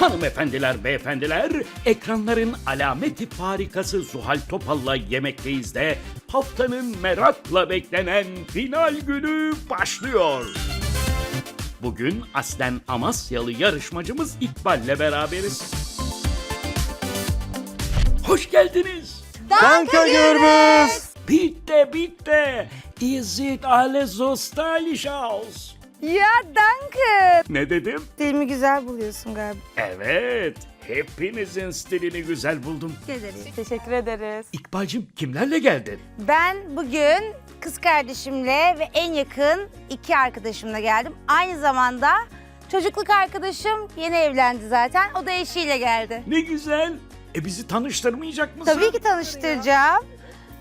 Hanımefendiler, beyefendiler, ekranların alameti farikası Zuhal Topal'la yemekteyiz de haftanın merakla beklenen final günü başlıyor. Bugün aslen Amasyalı yarışmacımız İkbal'le beraberiz. Hoş geldiniz. Danke Gürbüz. Bitte, bitte. Is it alles so stylish aus? Ya danke. Ne dedim? Dilimi güzel buluyorsun galiba. Evet, hepinizin stilini güzel buldum. Teşekkür ederiz. İkbal'cim kimlerle geldin? Ben bugün kız kardeşimle ve en yakın iki arkadaşımla geldim. Aynı zamanda çocukluk arkadaşım yeni evlendi zaten. O da eşiyle geldi. Ne güzel. E bizi tanıştırmayacak mısın? Tabii ki tanıştıracağım.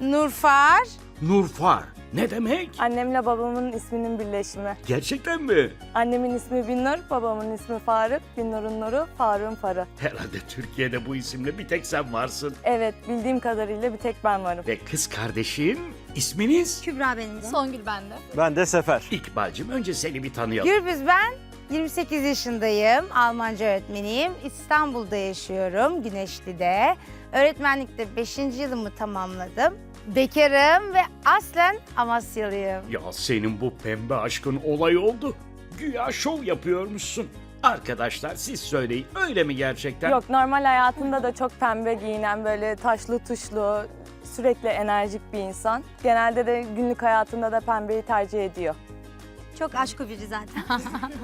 Nurfar. Nurfar. Ne demek? Annemle babamın isminin birleşimi. Gerçekten mi? Annemin ismi Binnur, babamın ismi Faruk. Binnur'un Nur'u, Faruk'un Farı. Herhalde Türkiye'de bu isimle bir tek sen varsın. Evet, bildiğim kadarıyla bir tek ben varım. Ve kız kardeşin isminiz? Kübra benim de. Songül bende. Ben de Sefer. İkbal'cim önce seni bir tanıyalım. Gürbüz ben 28 yaşındayım. Almanca öğretmeniyim. İstanbul'da yaşıyorum. Güneşli'de. Öğretmenlikte 5. yılımı tamamladım. Bekarım ve aslen Amasyalıyım. Ya senin bu pembe aşkın olay oldu. Güya şov yapıyormuşsun. Arkadaşlar siz söyleyin öyle mi gerçekten? Yok, normal hayatında da çok pembe giyinen, böyle taşlı tuşlu, sürekli enerjik bir insan. Genelde de günlük hayatında da pembeyi tercih ediyor. Çok aşk biri zaten.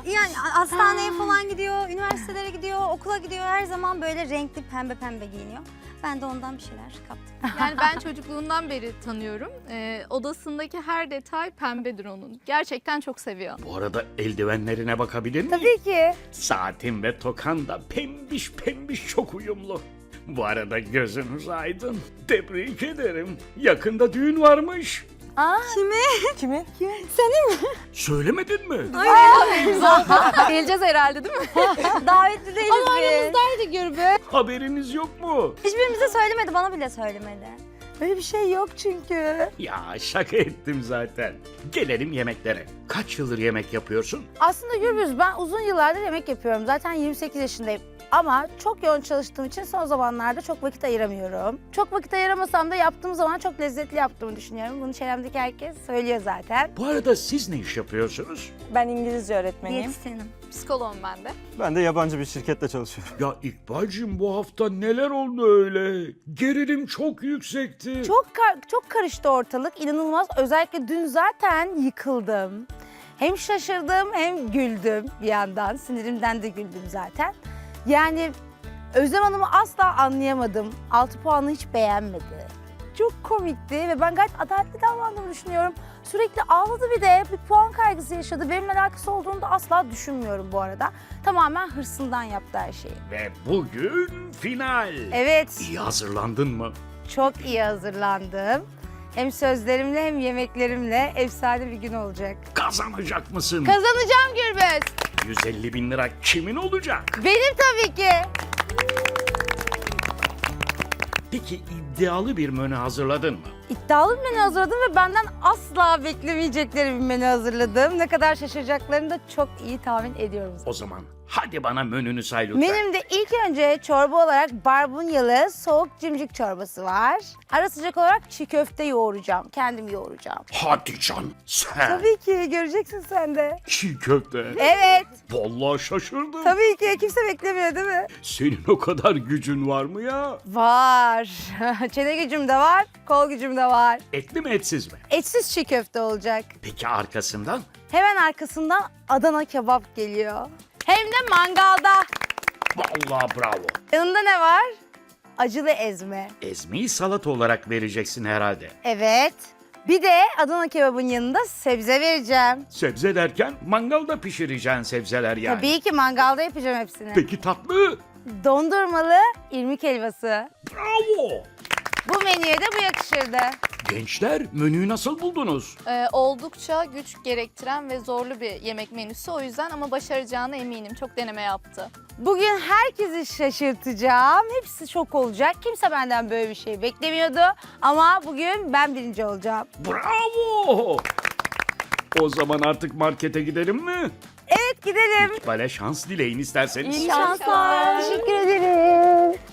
yani hastaneye falan gidiyor, üniversitelere gidiyor, okula gidiyor. Her zaman böyle renkli pembe pembe giyiniyor. Ben de ondan bir şeyler kaptım. Yani ben çocukluğundan beri tanıyorum. Ee, odasındaki her detay pembedir onun. Gerçekten çok seviyor. Bu arada eldivenlerine bakabilir miyim? Tabii ki. Saatin ve tokan da pembiş pembiş çok uyumlu. Bu arada gözünüz aydın. Tebrik ederim. Yakında düğün varmış. Kimin? Söylemedin mi? Geleceğiz herhalde değil mi? Davetli değiliz biz. Aramızdaydı Gürbüz. Haberiniz yok mu? Hiçbirimize söylemedi, bana bile söylemedi. Öyle bir şey yok çünkü. Ya şaka ettim zaten. Gelelim yemeklere. Kaç yıldır yemek yapıyorsun? Aslında Gürbüz ben uzun yıllardır yemek yapıyorum. Zaten 28 yaşındayım. Ama çok yoğun çalıştığım için son zamanlarda çok vakit ayıramıyorum. Çok vakit ayıramasam da yaptığım zaman çok lezzetli yaptığımı düşünüyorum. Bunu çevremdeki herkes söylüyor zaten. Bu arada siz ne iş yapıyorsunuz? Ben İngilizce öğretmeniyim. Diyetisyenim. Psikoloğum ben de. Ben de yabancı bir şirkette çalışıyorum. Ya İkbal'cim bu hafta neler oldu öyle? Gerilim çok yüksekti. Çok kar- çok karıştı ortalık. İnanılmaz. Özellikle dün zaten yıkıldım. Hem şaşırdım hem güldüm bir yandan. Sinirimden de güldüm zaten. Yani Özlem Hanım'ı asla anlayamadım. 6 puanı hiç beğenmedi. Çok komikti ve ben gayet adaletli davrandığımı düşünüyorum. Sürekli ağladı bir de bir puan kaygısı yaşadı. Benimle alakası olduğunu da asla düşünmüyorum bu arada. Tamamen hırsından yaptı her şeyi. Ve bugün final. Evet, İyi hazırlandın mı? çok iyi hazırlandım. Hem sözlerimle hem yemeklerimle efsane bir gün olacak. Kazanacak mısın? Kazanacağım Gürbüz. 150 bin lira kimin olacak? Benim tabii ki. Peki iddialı bir menü hazırladın mı? İddialı bir menü hazırladım ve benden asla beklemeyecekleri bir menü hazırladım. Ne kadar şaşıracaklarını da çok iyi tahmin ediyorum. O zaman hadi bana menünü say lütfen. Menümde ilk önce çorba olarak barbunyalı soğuk cimcik çorbası var. Ara sıcak olarak çiğ köfte yoğuracağım. Kendim yoğuracağım. Hadi can sen. Tabii ki göreceksin sen de. Çiğ köfte. Evet. Vallahi şaşırdım. Tabii ki kimse beklemiyor değil mi? Senin o kadar gücün var mı ya? Var. Çene gücüm de var, kol gücüm de var. Etli mi etsiz mi? Etsiz çiğ köfte olacak. Peki arkasından? Hemen arkasından Adana kebap geliyor. Hem de mangalda. Vallahi bravo. Yanında ne var? Acılı ezme. Ezmeyi salata olarak vereceksin herhalde. Evet. Bir de Adana kebabın yanında sebze vereceğim. Sebze derken mangalda pişireceksin sebzeler yani. Tabii ki mangalda yapacağım hepsini. Peki tatlı? Dondurmalı irmik helvası. Bravo. Bu menüye de bu yakışırdı. Gençler menüyü nasıl buldunuz? Ee, oldukça güç gerektiren ve zorlu bir yemek menüsü o yüzden ama başaracağına eminim. Çok deneme yaptı. Bugün herkesi şaşırtacağım. Hepsi şok olacak. Kimse benden böyle bir şey beklemiyordu. Ama bugün ben birinci olacağım. Bravo. O zaman artık markete gidelim mi? Evet gidelim. İkbal'e şans dileyin isterseniz. İyi şanslar. Teşekkür ederim.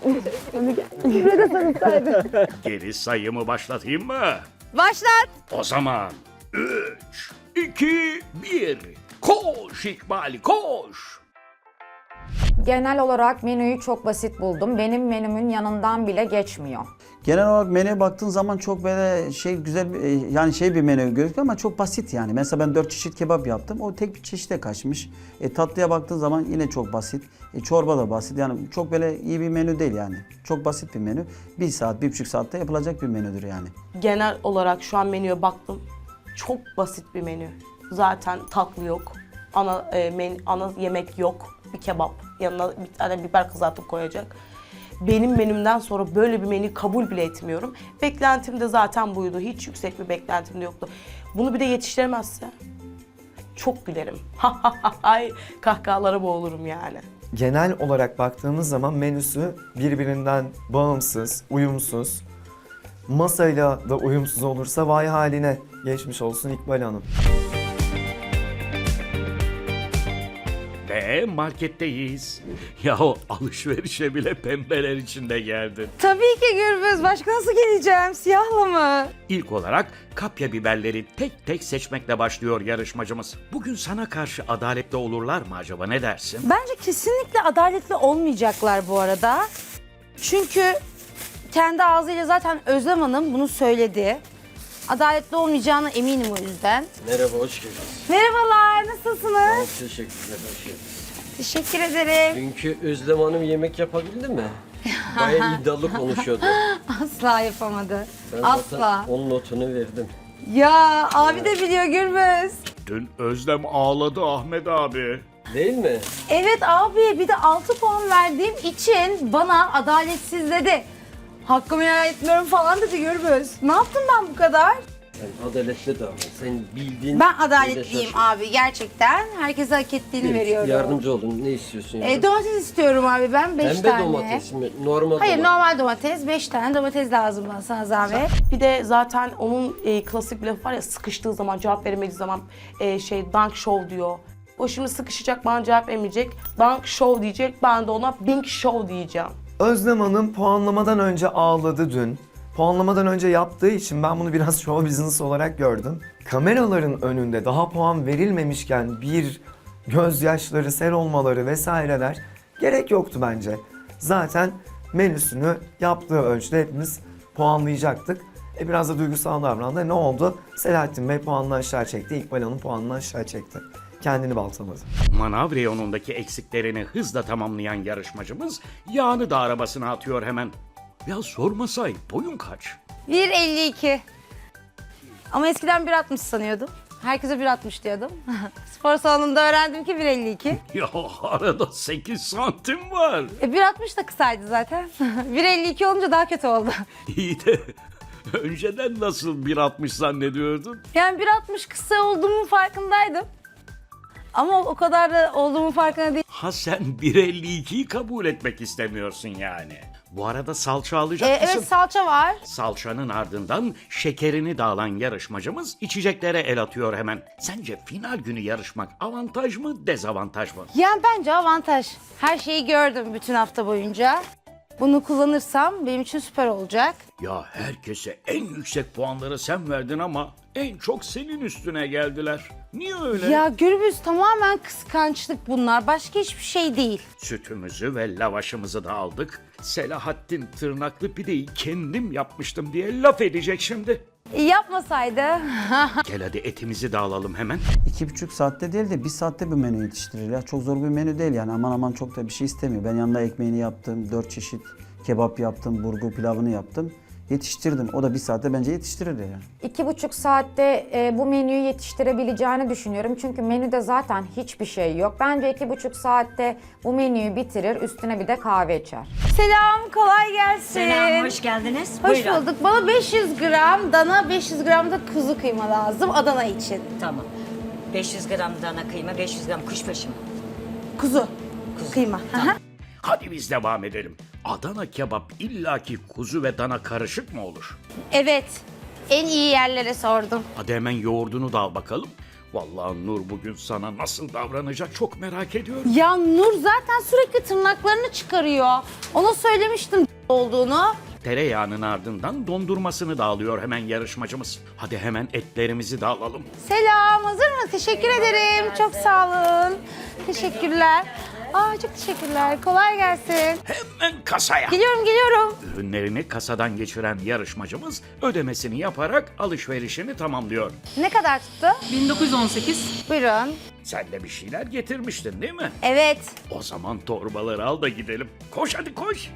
Geri sayımı başlatayım mı? Başlat. O zaman 3, 2, 1. Koş İkbal koş. Genel olarak menüyü çok basit buldum. Benim menümün yanından bile geçmiyor. Genel olarak menüye baktığın zaman çok böyle şey güzel e, yani şey bir menü gözüküyor ama çok basit yani. Mesela ben dört çeşit kebap yaptım. O tek bir çeşite kaçmış. E, tatlıya baktığın zaman yine çok basit. E, çorba da basit. Yani çok böyle iyi bir menü değil yani. Çok basit bir menü. Bir saat, bir buçuk saatte yapılacak bir menüdür yani. genel olarak şu an menüye baktım. Çok basit bir menü. Zaten tatlı yok. Ana e, men- ana yemek yok. Bir kebap. Yanına bir tane biber kızartıp koyacak. Benim menümden sonra böyle bir menü kabul bile etmiyorum. Beklentim de zaten buydu. Hiç yüksek bir beklentim de yoktu. Bunu bir de yetiştiremezse çok gülerim. Ay kahkahalara boğulurum yani. genel olarak baktığımız zaman menüsü birbirinden bağımsız, uyumsuz. Masayla da uyumsuz olursa vay haline geçmiş olsun İkbal Hanım. Ve marketteyiz. Yahu alışverişe bile pembeler içinde geldin. Tabii ki Gürbüz. Başka nasıl geleceğim? Siyahla mı? İlk olarak kapya biberleri tek tek seçmekle başlıyor yarışmacımız. Bugün sana karşı adaletli olurlar mı acaba ne dersin? Bence kesinlikle adaletli olmayacaklar bu arada. Çünkü kendi ağzıyla zaten Özlem Hanım bunu söyledi. Adaletli olmayacağına eminim o yüzden. Merhaba, hoş geldiniz. Merhabalar, nasılsınız? Çok teşekkürler, hoş geldiniz. Teşekkür ederim. Dünkü Özlem Hanım yemek yapabildi mi? Bayağı iddialı konuşuyordu. Asla yapamadı. Ben Asla. zaten onun notunu verdim. Ya abi de biliyor Gürbüz. Dün Özlem ağladı Ahmet abi. Değil mi? Evet abi bir de 6 puan verdiğim için bana adaletsiz dedi. Hakkımı helal etmiyorum falan dedi Gürbüz. Ne yaptım ben bu kadar? Sen adaletli davran. Sen bildiğin... Ben adaletliyim şaşır. abi gerçekten. Herkese hak ettiğini Evet, veriyorum. Yardımcı olun. Ne istiyorsun? E, domates istiyorum abi ben 5 Pembe tane. domates mi? Normal Hayır domates. normal domates 5 tane domates lazım bana sana zahmet. Bir de zaten onun e, klasik bir lafı var ya sıkıştığı zaman cevap veremediği zaman e, şey dank show diyor. O şimdi sıkışacak bana cevap vermeyecek. Dank show diyecek. Ben de ona bink show diyeceğim. Özlem Hanım puanlamadan önce ağladı dün. Puanlamadan önce yaptığı için ben bunu biraz show business olarak gördüm. Kameraların önünde daha puan verilmemişken bir gözyaşları, sel olmaları vesaireler gerek yoktu bence. Zaten menüsünü yaptığı ölçüde hepimiz puanlayacaktık. E biraz da duygusal davrandı. Ne oldu? Selahattin Bey puanını aşağı çekti. İkbal Hanım puanını aşağı çekti. Kendini baltaladı. Manav reyonundaki eksiklerini hızla tamamlayan yarışmacımız yağını da arabasına atıyor hemen. Ya sormasay boyun kaç? 1.52. Ama eskiden 1.60 sanıyordum. Herkese 1.60 diyordum. Spor salonunda öğrendim ki 1.52. Ya arada 8 santim var. E 1.60 da kısaydı zaten. 1.52 olunca daha kötü oldu. İyi de önceden nasıl 1.60 zannediyordun? Yani 1.60 kısa olduğumun farkındaydım. Ama o kadar da olduğumun farkında değil. Ha sen 1.52'yi kabul etmek istemiyorsun yani. Bu arada salça alacak E, mısın? evet salça var. Salçanın ardından şekerini de alan yarışmacımız içeceklere el atıyor hemen. Sence final günü yarışmak avantaj mı dezavantaj mı? Yani bence avantaj. Her şeyi gördüm bütün hafta boyunca. Bunu kullanırsam benim için süper olacak. Ya herkese en yüksek puanları sen verdin ama en çok senin üstüne geldiler. Niye öyle? Ya Gürbüz tamamen kıskançlık bunlar. Başka hiçbir şey değil. Sütümüzü ve lavaşımızı da aldık. Selahattin tırnaklı pideyi kendim yapmıştım diye laf edecek şimdi. Yapmasaydı. Gel hadi etimizi de alalım hemen. İki buçuk saatte değil de bir saatte bir menü yetiştirir ya. Çok zor bir menü değil yani aman aman çok da bir şey istemiyor. Ben yanında ekmeğini yaptım, dört çeşit kebap yaptım, burgu pilavını yaptım. Yetiştirdim. O da bir saatte bence yetiştirir yani. İki buçuk saatte e, bu menüyü yetiştirebileceğini düşünüyorum. Çünkü menüde zaten hiçbir şey yok. Bence iki buçuk saatte bu menüyü bitirir, üstüne bir de kahve içer. Selam, kolay gelsin. Selam, hoş geldiniz. Hoş Buyurun. bulduk. Bana 500 gram dana, 500 gram da kuzu kıyma lazım Adana için. Tamam. 500 gram dana kıyma, 500 gram kuşbaşı mı? Kuzu. Kıyma. Hı hı. Hadi biz devam edelim. Adana kebap illaki kuzu ve dana karışık mı olur? evet. En iyi yerlere sordum. Hadi hemen yoğurdunu da al bakalım. Vallahi Nur bugün sana nasıl davranacak çok merak ediyorum. Ya Nur zaten sürekli tırnaklarını çıkarıyor. Ona söylemiştim olduğunu. Tereyağının ardından dondurmasını da alıyor hemen yarışmacımız. Hadi hemen etlerimizi de alalım. Selam, hazır mı? Teşekkür ederim. Çok sağ olun. Teşekkürler. Aa çok teşekkürler. Kolay gelsin. Hemen kasaya. Geliyorum, geliyorum. Ürünlerini kasadan geçiren yarışmacımız ödemesini yaparak alışverişini tamamlıyor. Ne kadar tuttu? 1918. Buyurun. Sen de bir şeyler getirmiştin değil mi? Evet. O zaman torbaları al da gidelim. Koş hadi koş.